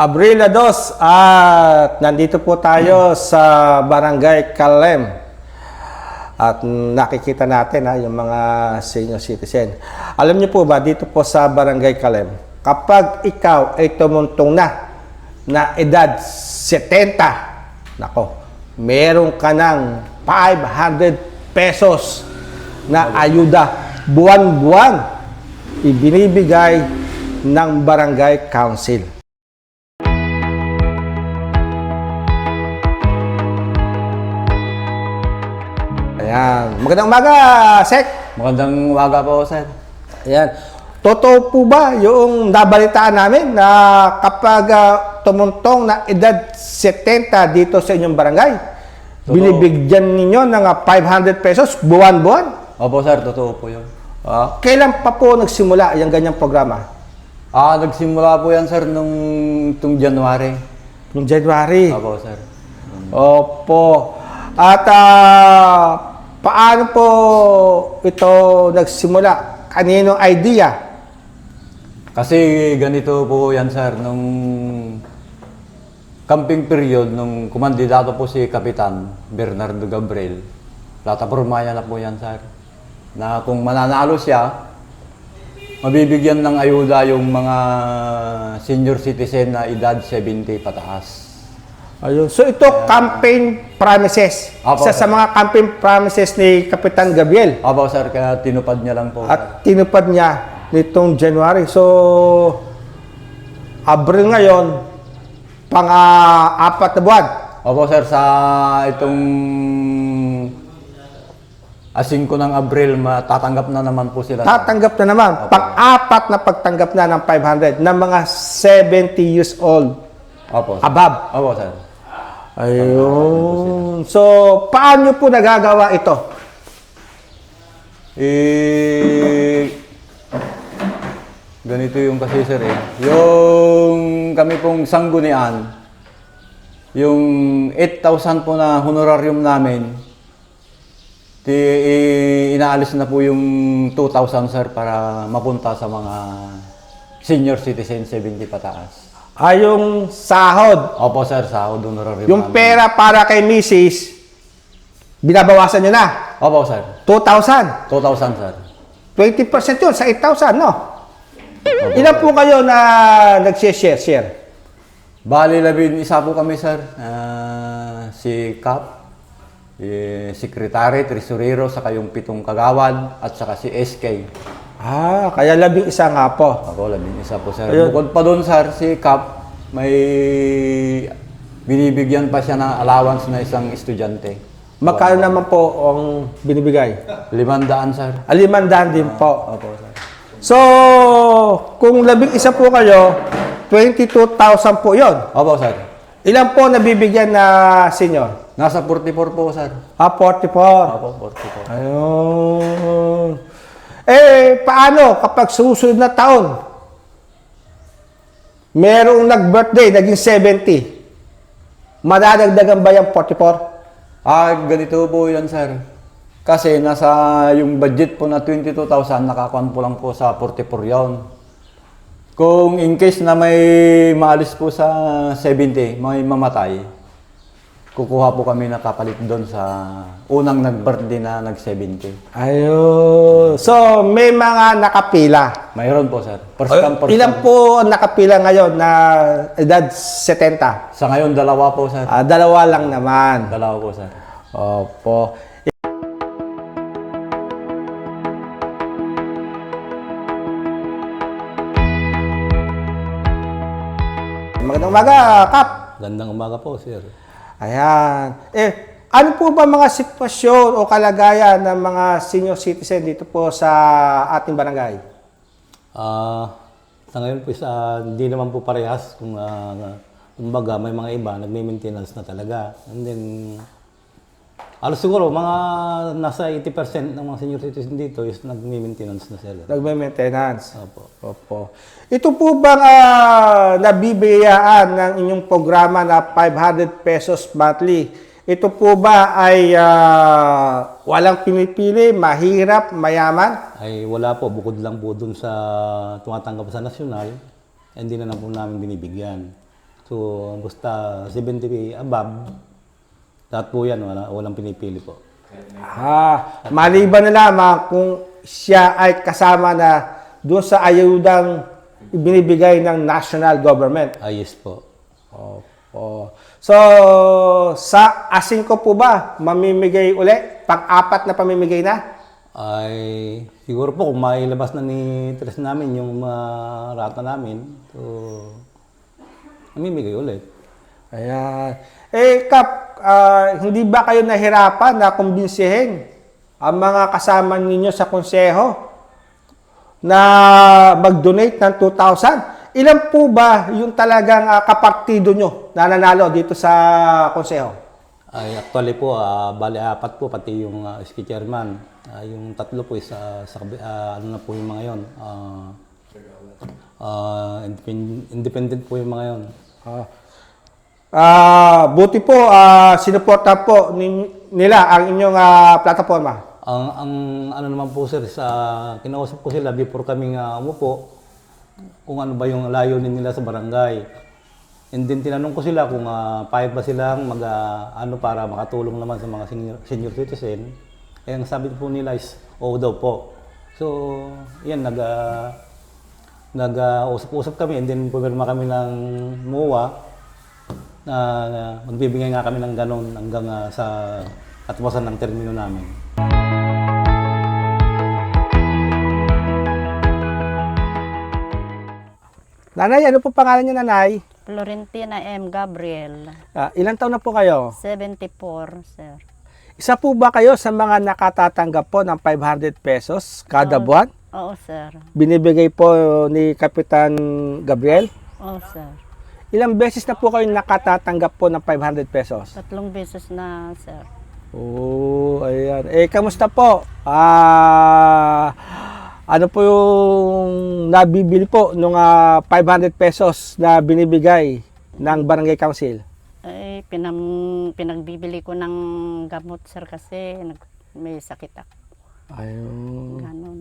Abril 2 at nandito po tayo sa Barangay Kalem. At nakikita natin ha, yung mga senior citizen. Alam niyo po ba, dito po sa Barangay Kalem, kapag ikaw ay tumuntong na na edad 70, nako, meron ka ng 500 pesos na ayuda buwan-buwan ibinibigay ng Barangay Council. Ayan. Magandang umaga, Sek. Magandang umaga po, sir. Ayan. Totoo po ba yung nabalitaan namin na kapag ah, tumuntong na edad 70 dito sa inyong barangay, Totoo. binibigyan ninyo ng ah, 500 pesos buwan-buwan? Opo, sir. Totoo po yun. Ah, kailan pa po nagsimula yung ganyang programa? Ah, nagsimula po yan, sir, nung tung January. Noong January. Opo, sir. Opo. At ah, paano po ito nagsimula? Kaninong idea? Kasi ganito po yan, sir, nung camping period, nung kumandidato po si Kapitan Bernardo Gabriel, platapormaya na po yan, sir. Na kung mananalo siya, mabibigyan ng ayuda yung mga senior citizen na edad 70 pataas. Ayun. So ito campaign promises. Apo, Isa sa sir. mga campaign promises ni Kapitan Gabriel. Opo, sir, kaya tinupad niya lang po. At tinupad niya nitong January. So Abril ngayon, pang ah, apat na buwan. Opo sir, sa itong asing ko ng Abril, matatanggap na naman po sila. Tatanggap na naman. Pang-apat na pagtanggap na ng 500 ng mga 70 years old Opo. sir. above. Opo sir. Ayun. So, paano po nagagawa ito? Eh, ganito yung kasi sir eh. Yung kami pong sanggunian, yung 8,000 po na honorarium namin, di, i- inaalis na po yung 2,000 sir para mapunta sa mga senior citizen 70 pataas. Ay, yung sahod. Opo sir, sahod honorarium Yung namin. pera para kay Mrs. Binabawasan nyo na. Opo sir, 2,000. 2,000 sir. 20% yun sa 8,000, no? Ilan po kayo na nag-share, share? Bali, labing isa po kami, sir. Ah, si Cap, si Secretary, Tresurero, saka yung pitong kagawad, at saka si SK. Ah, kaya labing isa nga po. Ako, labing isa po, sir. Ayun. Bukod pa doon, sir, si Cap, may binibigyan pa siya ng allowance na isang estudyante. Magkano naman po ang binibigay? Limandaan, sir. Alimandahan din po. Opo, sir. So, kung labing isa po kayo, 22,000 po yon. Opo, sir. Ilan po nabibigyan na senior? Nasa 44 po, sir. Ah, 44. Opo, 44. Ayun. Eh, paano kapag susunod na taon? Merong nag-birthday, naging 70. Madadagdagan ba yung 44? Ah, ganito po yan, sir. Kasi nasa yung budget po na 22,000, nakakuan po lang po sa 44 yon. Kung in case na may maalis po sa 70, may mamatay, kukuha po kami na kapalit doon sa unang nag-birthday na nag-70. Ayun. So, may mga nakapila. Mayroon po, sir. First come, first Ilan serve. po ang nakapila ngayon na edad 70? Sa ngayon, dalawa po, sir. Ah, dalawa lang naman. Dalawa po, sir. Opo. Magandang umaga, Kap. Gandang umaga po, sir. Ayan. Eh, ano po ba mga sitwasyon o kalagayan ng mga senior citizen dito po sa ating barangay? Ah, sa ngayon po, sa, hindi naman po parehas kung uh, kumbaga may mga iba nagme-maintenance na talaga. And then, alos siguro mga nasa 80% ng mga senior citizen dito is nagme-maintenance na sila. Nagme-maintenance. Opo. Opo. Ito po bang ah, nabibigayaan ng inyong programa na 500 pesos monthly? Ito po ba ay ah, walang pinipili, mahirap, mayaman? Ay wala po, bukod lang po dun sa tumatanggap sa nasyonal, hindi na lang po namin binibigyan. So, basta 70 above, lahat po yan, wala, walang pinipili po. Ah, maliban na lamang kung siya ay kasama na doon sa ayudang ibinibigay ng national government. Ah, yes po. Opo. So, sa asin ko po ba, mamimigay uli? Pang-apat na pamimigay na? Ay, siguro po kung mailabas na ni Tres namin yung mga rata namin, so, namimigay ulit. Ayan. Eh, Kap, ah, hindi ba kayo nahirapan na kumbinsihin ang mga kasama ninyo sa konseho na mag-donate ng 2,000? Ilan po ba yung talagang ah, kapartido nyo na nanalo dito sa konseho? Ay, actually po, ah, bali apat po, pati yung uh, ski chairman. Ah, yung tatlo po is ah, sa, ah, ano na po yung mga yon. ah ah, independent, independent po yung mga yon. Ah, ah, buti po, ah, sinuporta po nin- nila ang inyong ah, plataforma. Ang, ang ano naman po sir, sa kinausap ko sila before kami nga umupo, kung ano ba yung layunin nila sa barangay. And then tinanong ko sila kung uh, payag ba silang mag, ah, ano para makatulong naman sa mga senior, senior citizen. Eh, ang sabi po nila is, oo daw po. So, yan, nag, ah, nag ah, kami and then pumirma kami ng MOA na na magbibigay nga kami ng ganon hanggang ah, sa katapusan ng termino namin. Nanay, ano po pangalan niyo, nanay? Florentina M. Gabriel, Ah, ilang taon na po kayo? 74, sir. Isa po ba kayo sa mga nakatatanggap po ng 500 pesos kada buwan? Oo, sir. Binibigay po ni Kapitan Gabriel? Oo, sir. Ilang beses na po kayo nakatatanggap po ng 500 pesos? Tatlong beses na, sir. Oo, ayan. Eh, kamusta po? Ah, ano po yung nabibili po nung ah, 500 pesos na binibigay ng Barangay Council? Eh, pinam, pinagbibili ko ng gamot, sir, kasi nag, may sakit ako. Ayun. Ganon.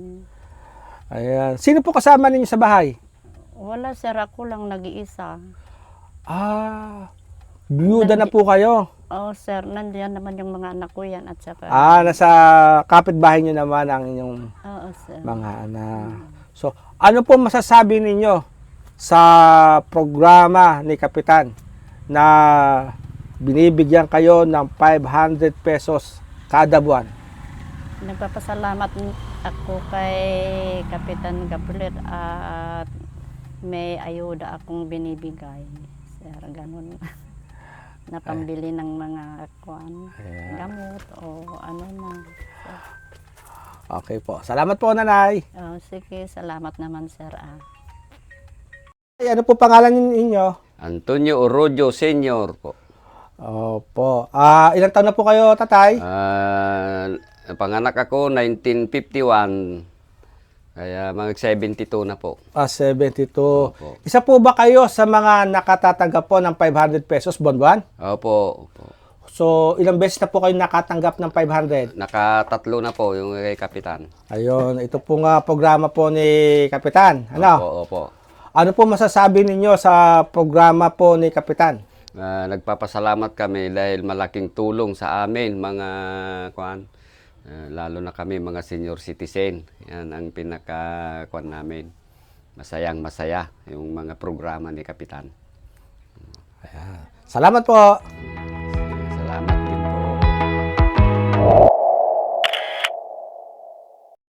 Ayan. Sino po kasama ninyo sa bahay? Wala, sir. Ako lang nag-iisa. Ah, byuda na po kayo. Oo, sir. Nandiyan naman yung mga anak ko yan at saka... Ah, nasa kapitbahay nyo naman ang inyong Oo, sir. mga anak. So, ano po masasabi ninyo sa programa ni Kapitan na binibigyan kayo ng 500 pesos kada buwan? Nagpapasalamat ako kay Kapitan Gabriel at may ayuda akong binibigay. Sir, ganun. na pambili ng mga kuan, gamot o ano na. Sir. Okay po. Salamat po, nanay. Oh, sige, salamat naman sir. Ah. Ay, ano po pangalan ninyo? Antonio Orojo Senior po. Opo. Ah, ilang taon na po kayo, tatay? Ah, panganak ako 1951. Kaya mga 72 na po. Ah, 72. Isa po ba kayo sa mga nakatatanggap po ng 500 pesos buwan-buwan? Opo. opo. So, ilang beses na po kayo nakatanggap ng 500? Nakatatlo na po yung kay Kapitan. Ayun, ito po nga programa po ni Kapitan. Opo, Ano? opo. Ano po masasabi ninyo sa programa po ni Kapitan? Ah, nagpapasalamat kami dahil malaking tulong sa amin mga kuan. Ah, lalo na kami mga senior citizen. Yan ang pinaka kuan namin. Masayang masaya yung mga programa ni Kapitan. Salamat po.